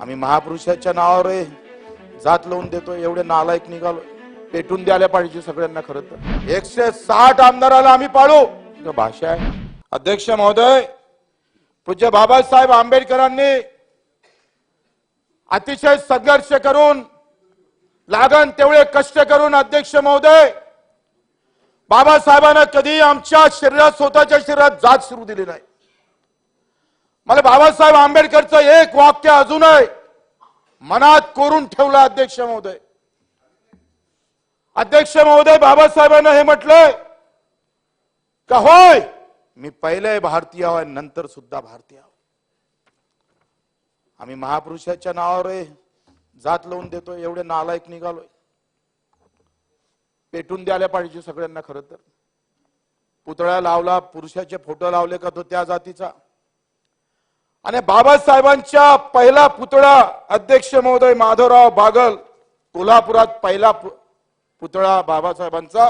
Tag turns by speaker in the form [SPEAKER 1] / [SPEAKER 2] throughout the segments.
[SPEAKER 1] आम्ही महापुरुषाच्या नावावर जात लावून देतो एवढे नालायक निघालो पेटून द्यायला पाहिजे सगळ्यांना खरं तर. एकशे साठ आमदाराला आम्ही पाळू. भाषा आहे. अध्यक्ष महोदय पूज्य बाबासाहेब आंबेडकरांनी अतिशय संघर्ष करून लागण तेवढे कष्ट करून अध्यक्ष महोदय बाबासाहेबांना कधी आमच्या शरीरात स्वतःच्या शरीरात जात सुरू दिली नाही. मला बाबासाहेब आंबेडकरचं एक वाक्य अजून आहे मनात कोरून ठेवलं अध्यक्ष महोदय. अध्यक्ष महोदय बाबासाहेबांना हे म्हटलंय का होय? मी पहिले भारतीय आहे नंतर सुद्धा भारतीय आहो. आम्ही महापुरुषाच्या नावावर आहे, जात लावून देतो एवढे नालायक निघालोय. पेटून द्यायला पाहिजे सगळ्यांना खरं तर. पुतळा लावला पुरुषाचे फोटो लावले का तो त्या जातीचा? आणि बाबासाहेबांच्या पहिला पुतळा अध्यक्ष महोदय माधवराव बागल कोल्हापुरात पहिला पुतळा बाबासाहेबांचा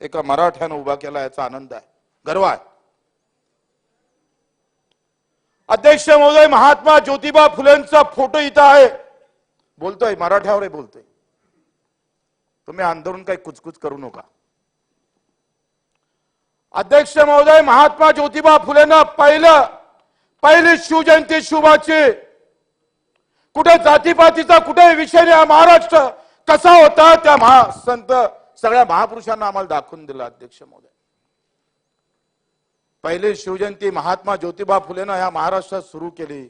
[SPEAKER 1] एका मराठ्यानं उभा केला याचा आनंद आहे. गर्व आहे. अध्यक्ष महोदय महात्मा ज्योतिबा फुलेंचा फोटो इथं आहे. बोलतोय मराठ्यावर बोलतोय. तुम्ही आंदोलन काही कुचकुच करू नका. अध्यक्ष महोदय महात्मा ज्योतिबा फुलेंना पहिलं पहिली शिवजयंती शुभाची. कुठे जातीपातीचा कुठे विषय नाही महाराष्ट्र कसा होता त्या महा संत सगळ्या महापुरुषांना आम्हाला दाखवून दिला अध्यक्ष महोदय. पहिली शिवजयंती महात्मा ज्योतिबा फुलेनं ह्या महाराष्ट्रात सुरू केली.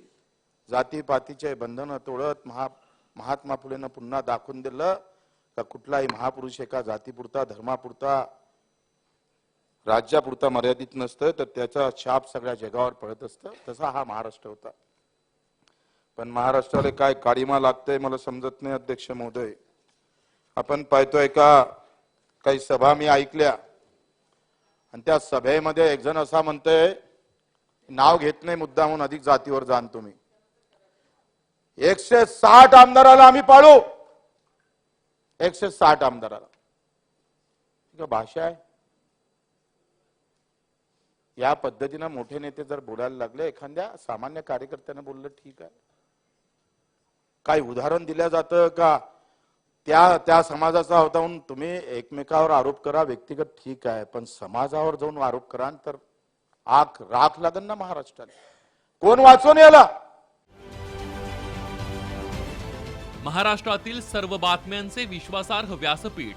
[SPEAKER 1] जातीपातीचे बंधनं तोडत महा महात्मा फुलेनं पुन्हा दाखवून दिलं. का कुठलाही महापुरुष एका जातीपुरता धर्मापुरता राज्यापुरता मर्यादित नसतं तर त्याचा छाप सगळ्या जगावर पडत असतं. तसा हा महाराष्ट्र होता. पण महाराष्ट्राला काय काळीमा लागतंय मला समजत नाही अध्यक्ष महोदय. आपण पाहतोय का काही सभा मी ऐकल्या. आणि त्या सभेमध्ये एक जण असा म्हणतोय नाव घेत नाही मुद्दा म्हणून अधिक जातीवर जाण तुम्ही. एकशे साठ आमदाराला आम्ही पाळू. एकशे साठ आमदाराला. भाषा आहे? या पद्धतीनं मोठे नेते जर बोलायला लागले एखाद्या सामान्य कार्यकर्त्यानं बोललं ठीक आहे. काय उदाहरण दिलं जातं का? त्या त्या समाजाचा होता म्हणून तुम्ही एकमेकावर आरोप करा व्यक्तिगत ठीक आहे पण समाजावर जाऊन आरोप करा तर आख राख लागन ना महाराष्ट्राला. कोण वाचून याला
[SPEAKER 2] महाराष्ट्रातील सर्व बातम्यांचे विश्वासार्ह व्यासपीठ.